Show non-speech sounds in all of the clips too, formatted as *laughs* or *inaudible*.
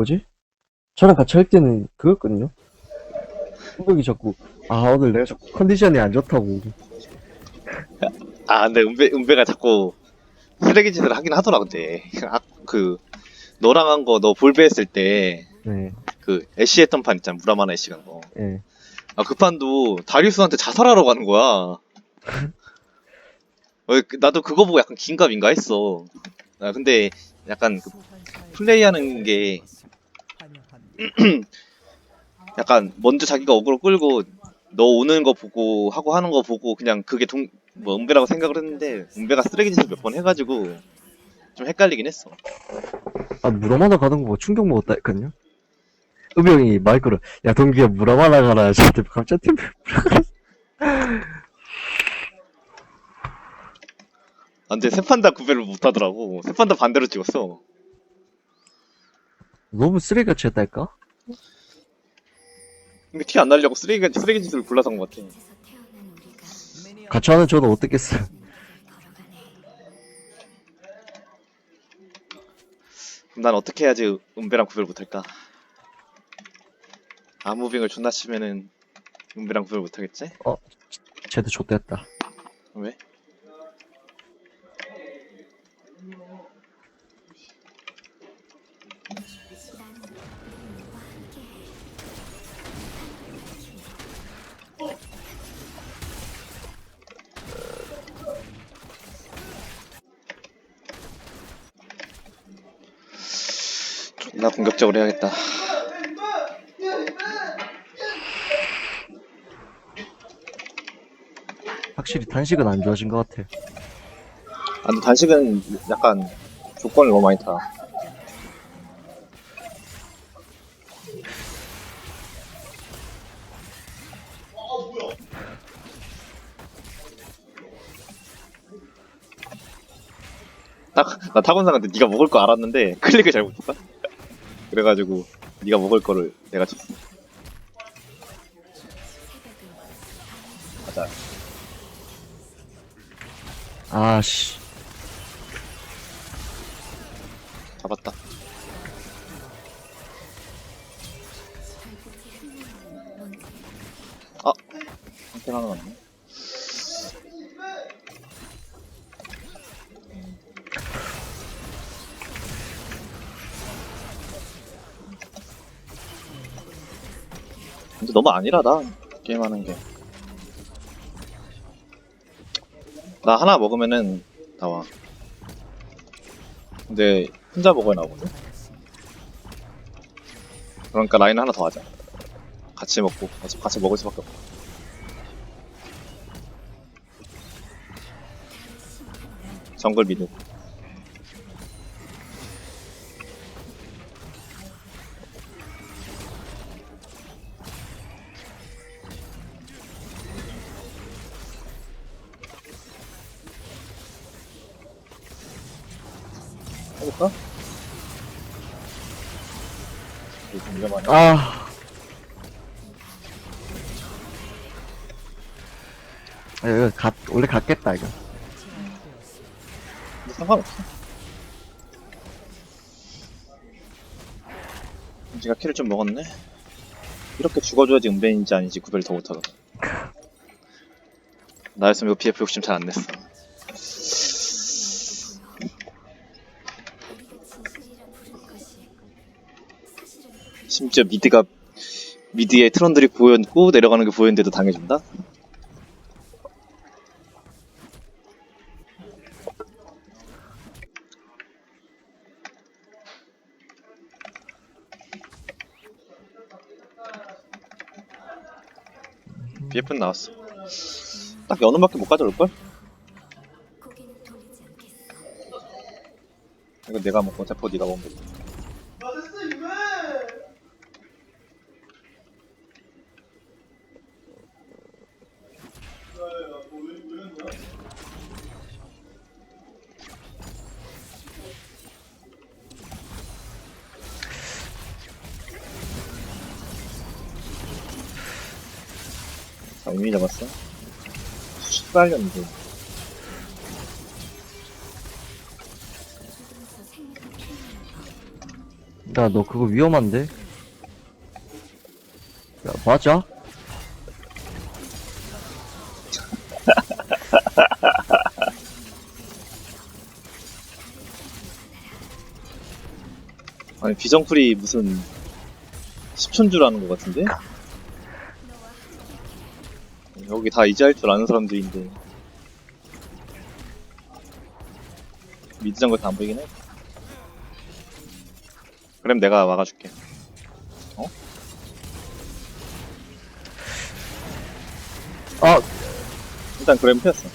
뭐지? 저랑 같이 할 때는 그거였거든요. 은벽이 자꾸 아 오늘 내가 자꾸 컨디션이 안 좋다고. 아 근데 은배 은배가 자꾸 쓰레기 짓을 하긴 하더라 근데 아 그 너랑 한 거 너 볼배 했을 때 네, 그 애쉬 했던 판 있잖아 무라마나 애쉬 간 거. 예. 아그 판도 다리우스한테 자살하러 가는 거야. 어, 그- 나도 그거 보고 약간 긴가민가 했어. 아 근데 약간 그 플레이하는 게 *clears throat* 약간 먼저 자기가 어그로 끌고 너 오는 거 보고 하고 하는 거 보고 그냥 그게 동, 뭐 은배라고 생각을 했는데 은배가 쓰레기 짓을 몇 번 해가지고 좀 헷갈리긴 했어. 아 무라마나 가는 거 보고 충격 먹었다 했거든요. 은벽이 마이크로 야 동기야 무라마나 가라 저한테 갑자기 팀 아, 세판다 구별을 못하더라고. 세판다 반대로 찍었어. 너무 쓰레기같이 했달까? 근데 티 안 날려고 쓰레기 쓰레기 짓을 골라서 한것 같아. 같이 하는 저는 어떻겠어요? 그럼 난 어떻게 해야지 은배랑 구별 못할까? 아무빙을 존나 치면은 은배랑 구별 못하겠지? 쟤도 좆됐다. 왜? 나 공격적으로 해야겠다. 확실히 단식은 안 좋아진 것 같아. 아, 근데 단식은 약간 조건을 너무 많이 타. 딱, 나 타곤상한테 네가 먹을 거 알았는데 클릭을 잘못했다. 그래가지고 네가 먹을 거를 내가 줬어. 가자. 아씨. 잡았다. 아, 한캔 하나 남네. 너무 안일하다 게임하는 게. 나 하나 먹으면은 나와. 근데 혼자 먹어야 나오거든? 그러니까 라인 하나 더 하자. 같이 먹고, 같이, 같이 먹을 수밖에 없어. 정글 미드. 해볼까? 이거 좀 위험하네. 아. 아, 이거 갓, 원래 갔겠다, 이거. 근데 상관없어. 제가 키를 좀 먹었네. 이렇게 죽어줘야지 은벤인지 아닌지 구별 더 못하거든. 나였으면 이거 BF 욕심 잘 안 냈어. 심지어 미드가 미드에 트런들이 보였고 내려가는 게 보였는데도 당해준다? BF는 나왔어. 딱 연운밖에 못 가져올걸? 이거 내가 먹고 대포 네가 먹으면 시발년들. 야, 너 그거 위험한데? 야, 맞아? *laughs* 아니 비정풀이 무슨 10촌 줄 아는 것 같은데? 여기 다 이제 할 줄 아는 사람들인데 미드 정글 다안 보이긴 해 그럼 내가 막아줄게 아, 일단 그램 피었어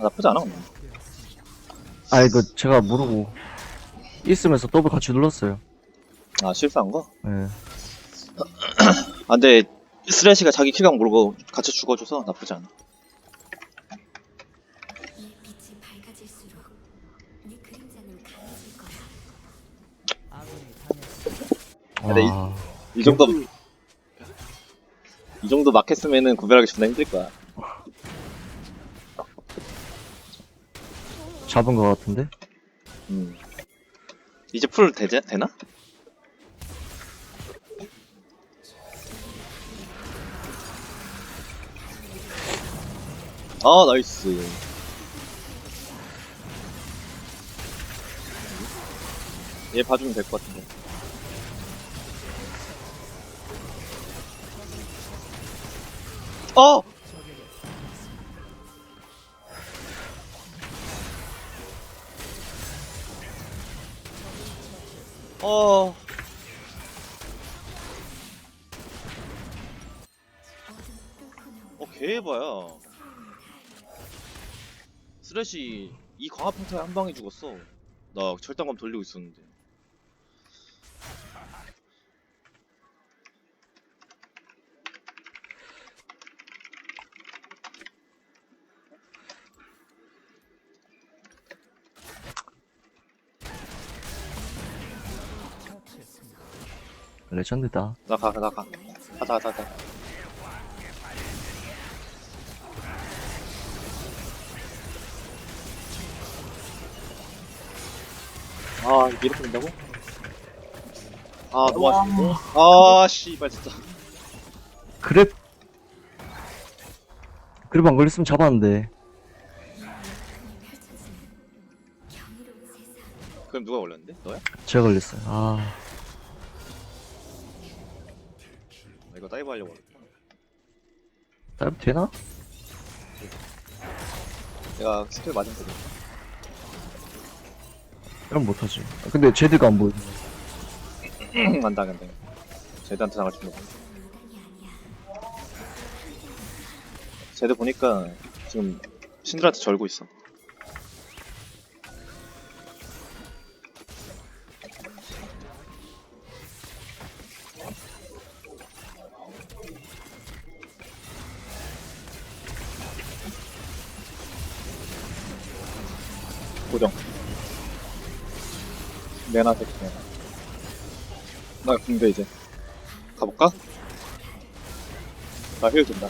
아, 나쁘지 않아 근데. 아, 이거 제가 모르고 있으면서 더블 같이 눌렀어요. 아 실수한 거? 예. 아 근데 쓰레쉬가 자기 킬각 모르고 같이 죽어줘서 나쁘지 않아 이 빛이 밝아질수록 네 그림자는 강해질 거야. 근데 이- 와, 이 정도 이 정도 막 했으면은 구별하기 존나 힘들 거야 잡은 것 같은데? 음. 이제 풀 되지, 되나? 아 나이스 얘 봐주면 될 것 같은데 어! 어. 어, 개해봐야. 쓰레쉬, 이 광합 평타에 한 방에 죽었어. 나 절단감 돌리고 있었는데. 레전드다. 나 가, 나 가. 가자, 가자, 가자. 아, 이렇게 된다고? 아, 너무 아쉽네. 아, 씨발, 진짜. 그랩, 그랩 안 걸렸으면 잡았는데. 그럼 누가 걸렸는데? 너야? 제가 걸렸어요. 아, 나 이거 다이브 하려고 했다. 다이브 되나? 내가 스킬 맞으면 되겠다. 그럼 못하지. 근데 제드가 안 보여. *clears throat* 간다, 간다. 제드한테 나갈 줄 모르고. 제드 보니까 지금 신들한테 절고 있어. 고정. 내나 새끼 내나. 나 군대 이제. 가볼까? 나 힐 준다.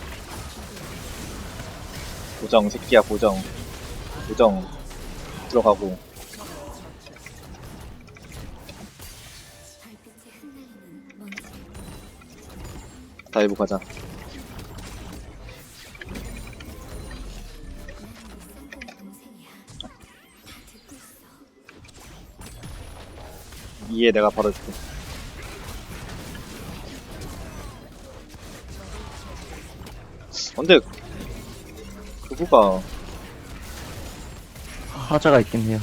고정, 새끼야, 고정. 고정. 들어가고. 다이브 가자. 이해 내가 바로 줄게. 근데, 그거가, 하자가 있긴 해요.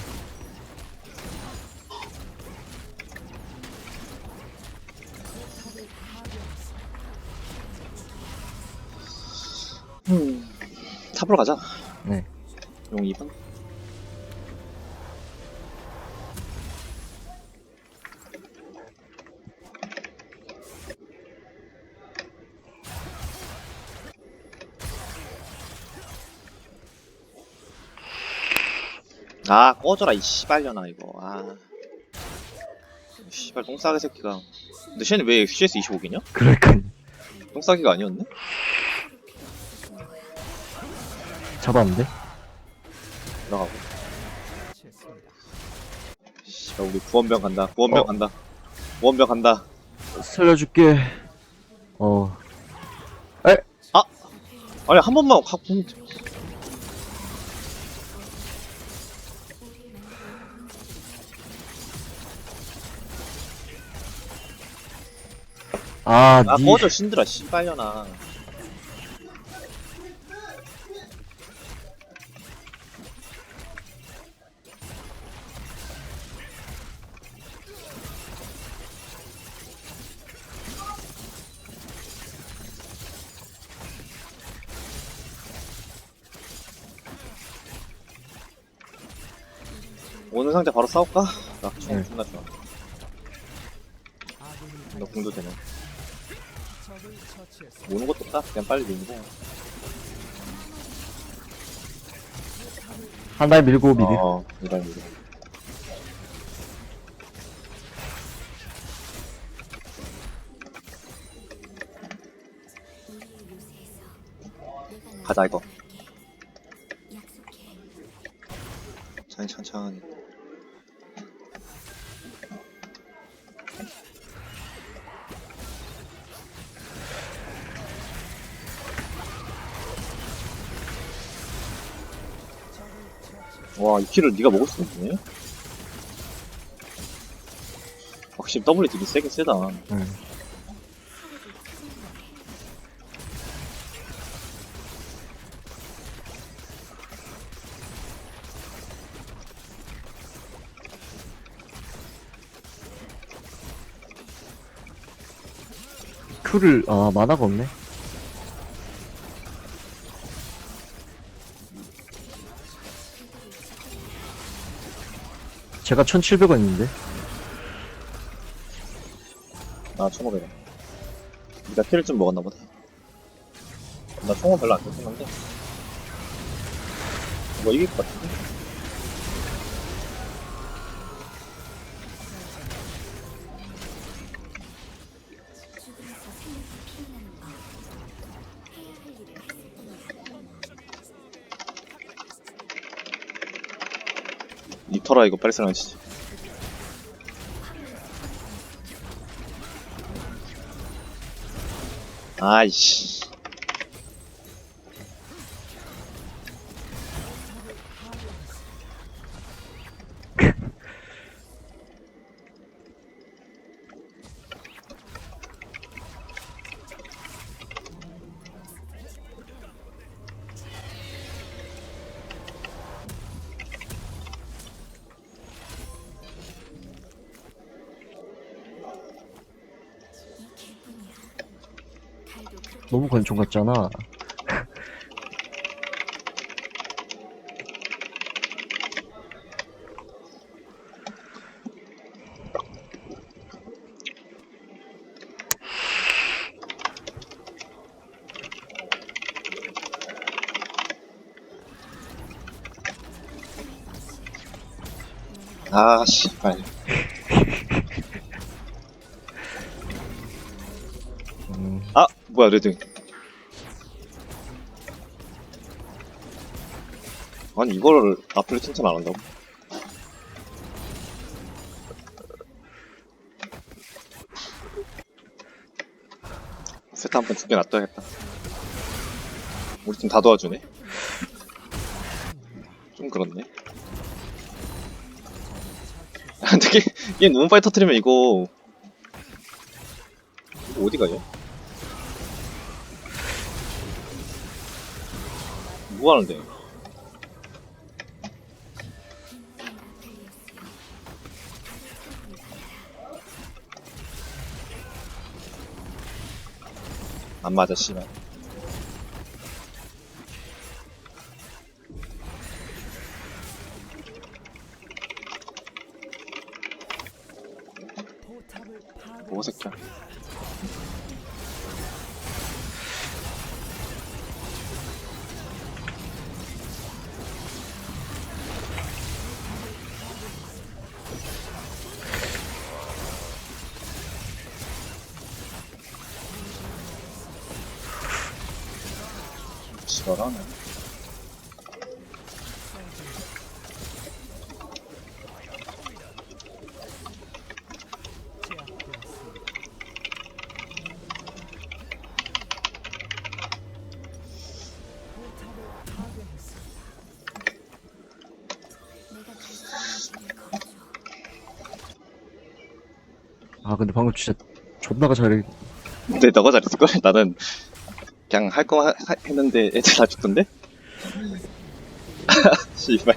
음, 탑으로 가자. 네. 용 2번. 아 꺼져라 이 씨발려나 이거 아 씨발 똥싸개 새끼가 근데 쟤는 왜 CS 25기냐? 그러니까 똥싸기가 아니었네? 잡았는데? 들어가고 씨발 우리 구원병 간다. 구원병 어. 간다. 구원병 간다. 살려줄게. 어. 아니 한 번만 확 보면 돼. 아, 아 니. 꺼져 신들아 씨발려나. 오는 상자 바로 싸울까? 나 총 네. 존나 좋아. 너 공도 되네. 오는 것도 없다. 그냥 빨리 밀고. 한 발 밀고 미드. 어, 밀고. 우리의 요새에서 내가 가자, 이거. 천천히, 천천히. 와, 이 키를 네가 먹을 수 있네? 확실히 W 되게 세긴 세다. 응. 큐를, 아, 만화가 없네. 제가 1,700원인데. 나 1,500원. 네가 키를 좀 먹었나 보다. 나 총은 별로 안 좋긴 한데. 뭐 이길 것 같은데? 리터라 이거 빨리 살아나지. 아이씨. 너무 권총 같잖아. 아, 씨발. *laughs* 음, 아, 뭐야, 레드. 아니, 이거를 앞을 칭찬 안 한다고? 세트 한번 두개 놔둬야겠다. 우리 팀 다 도와주네. 좀 그렇네. 아, 되게, 얘 눈파이 터트리면 이거, 이거 어디 가요? 뭐 하는데? 안 맞아, 씨발. 뭐 새끼야. 하네. 아 근데 방금 진짜 존나가 잘해 근데 너가 잘했을걸? 나는 그냥 할 거 했는데 애들 다 죽던데? *laughs* 씨발